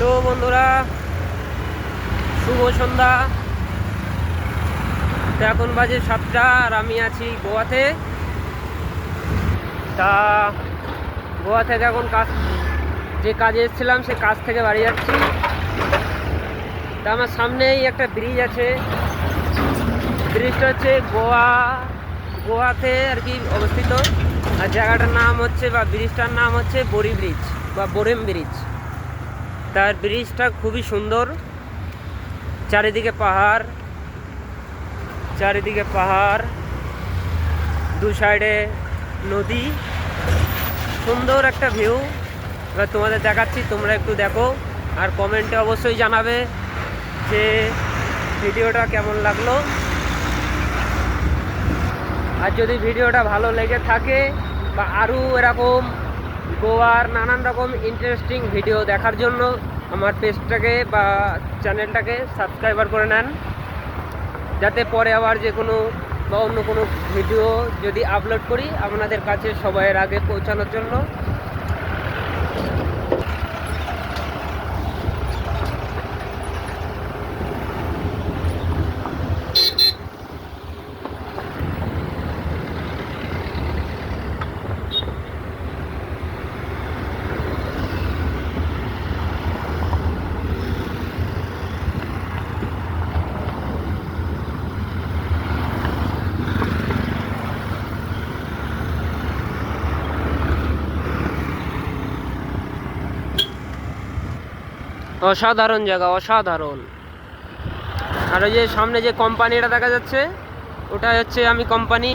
তো বন্ধুরা, শুভ সন্ধ্যা। এখন বাজে সাতটা আর আমি আছি গোয়াতে। তা গোয়া থেকে এখন কাজ, যে কাজে এসেছিলাম, সে কাজ থেকে বাড়ি যাচ্ছি। তা আমার সামনেই একটা ব্রিজ আছে। ব্রিজটা হচ্ছে গোয়া, গোয়াতে আর কি অবস্থিত। আর জায়গাটার নাম হচ্ছে বা ব্রিজটার নাম হচ্ছে বড়ি ব্রিজ বা বোরেম ব্রিজ তার ব্রিজটা খুবই সুন্দর। চারিদিকে পাহাড় চারিদিকে পাহাড়, দু সাইডে নদী। সুন্দর একটা ভিউ এবার তোমাদের দেখাচ্ছি, তোমরা একটু দেখো। আর কমেন্টে অবশ্যই জানাবে যে ভিডিওটা কেমন লাগল। আর যদি ভিডিওটা ভালো লেগে থাকে বা আরও এরকম গোয়ার নানান রকম ইন্টারেস্টিং ভিডিও দেখার জন্য আমার পেজটাকে বা চ্যানেলটাকে সাবস্ক্রাইবার করে নেন। যাতে পরে আবার যে কোনো বা অন্য কোনো ভিডিও যদি আপলোড করি, আপনাদের কাছে সবাইয়ের আগে পৌঁছানোর জন্য। অসাধারণ জায়গা, অসাধারণ। আর ওই যে সামনে যে কোম্পানিটা দেখা যাচ্ছে ওটা হচ্ছে আমি কোম্পানি